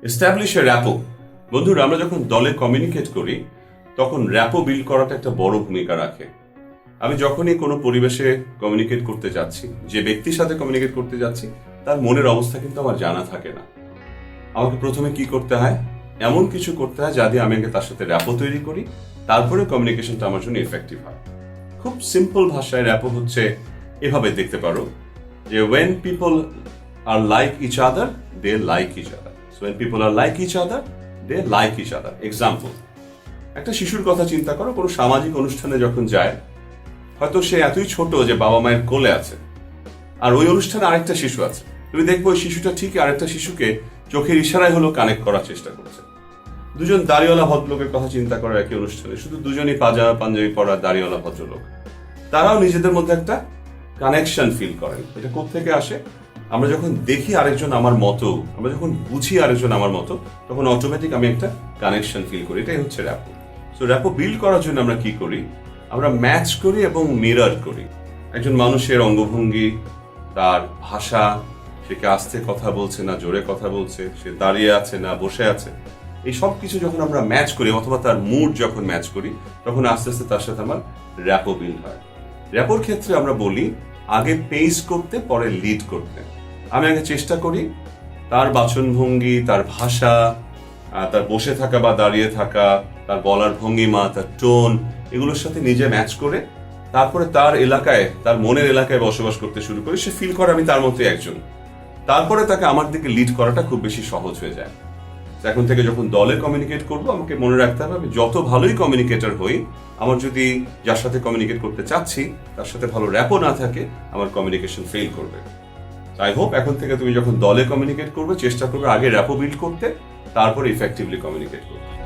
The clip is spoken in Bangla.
এস্টাবলিশ এ র্যাপো বন্ধুরা, আমরা যখন দলে কমিউনিকেট করি, তখন র্যাপো বিল্ড করাটা একটা বড় ভূমিকা রাখে। আমি যখনই কোনো পরিবেশে কমিউনিকেট করতে যাচ্ছি, যে ব্যক্তির সাথে কমিউনিকেট করতে যাচ্ছি, তার মনের অবস্থা কিন্তু আমার জানা থাকে না। আমাকে প্রথমে কি করতে হয়? এমন কিছু করতে হয় যা দিয়ে আমি আগে তার সাথে র্যাপো তৈরি করি, তারপরে কমিউনিকেশনটা আমার জন্য এফেক্টিভ হয়। খুব সিম্পল ভাষায় র্যাপো হচ্ছে, এভাবে দেখতে পারো, যে when people are like each other they like each other when people are like each other they like each other example একটা শিশুর কথা চিন্তা করো, কোনো সামাজিক অনুষ্ঠানে যখন যায়, হয়তো সে এতই ছোট যে বাবা মায়ের কোলে আছে, আর ওই অনুষ্ঠানে আরেকটা শিশু আছে। তুমি দেখব ওই শিশুটা ঠিক আরেকটা শিশুকে চোখের ইশারায় হলো কানেক্ট করার চেষ্টা করছে। দুজন দাড়িওয়ালা ভদ্রলোকের কথা চিন্তা করে একই অনুষ্ঠানে, শুধু দুজনই পাজামা পাঞ্জাবি পরা দাড়িওয়ালা ভদ্রলোক। তারাও নিজেদের মধ্যে একটা কানেকশন ফিল করেন। এটা থেকে আসে? আমরা যখন দেখি আরেকজন আমার মতো, আমরা যখন বুঝি আরেকজন আমার মতো, তখন অটোমেটিক আমি একটা কানেকশন ফিল করি। এটাই হচ্ছে র্যাপো সো র্যাপো বিল্ড করার জন্য আমরা কি করি? আমরা ম্যাচ করি এবং মিরর করি। একজন মানুষের অঙ্গভঙ্গি, তার ভাষা, সে কি আস্তে কথা বলছে না জোরে কথা বলছে, সে দাঁড়িয়ে আছে না বসে আছে? এই সব কিছু যখন আমরা ম্যাচ করি, অথবা তার মুড যখন ম্যাচ করি, তখন আস্তে আস্তে তার সাথে আমার র্যাপো বিল্ড হয়। র্যাপোর ক্ষেত্রে আমরা বলি, আগে পেস করতে, পরে লিড করতে। আমি আগে চেষ্টা করি তার বাচনভঙ্গি, তার ভাষা তার বসে থাকা বা দাঁড়িয়ে থাকা, তার বলার ভঙ্গিমা, তার টোন, এগুলোর সাথে নিজে ম্যাচ করে তারপরে তার এলাকায়, তার মনের এলাকায় বসবাস করতে শুরু করি সে ফিল করে আমি তার মতোই একজন। তারপরে তাকে আমার দিকে লিড করাটা খুব বেশি সহজ হয়ে যায়। এখন থেকে যখন দলে কমিউনিকেট করব, আমাকে মনে রাখতে হবে আমি যত ভালোই কমিউনিকেটর হই, আমার যদি যার সাথে কমিউনিকেট করতে চাচ্ছি, তার সাথে ভালো র্যাপও না থাকে, আমার কমিউনিকেশন ফেল করবে। আই হোপ এখন থেকে তুমি যখন দলে কমিউনিকেট করবে, চেষ্টা করবে আগে র্যাপো বিল্ড করতে, তারপর ইফেক্টিভলি কমিউনিকেট করতে।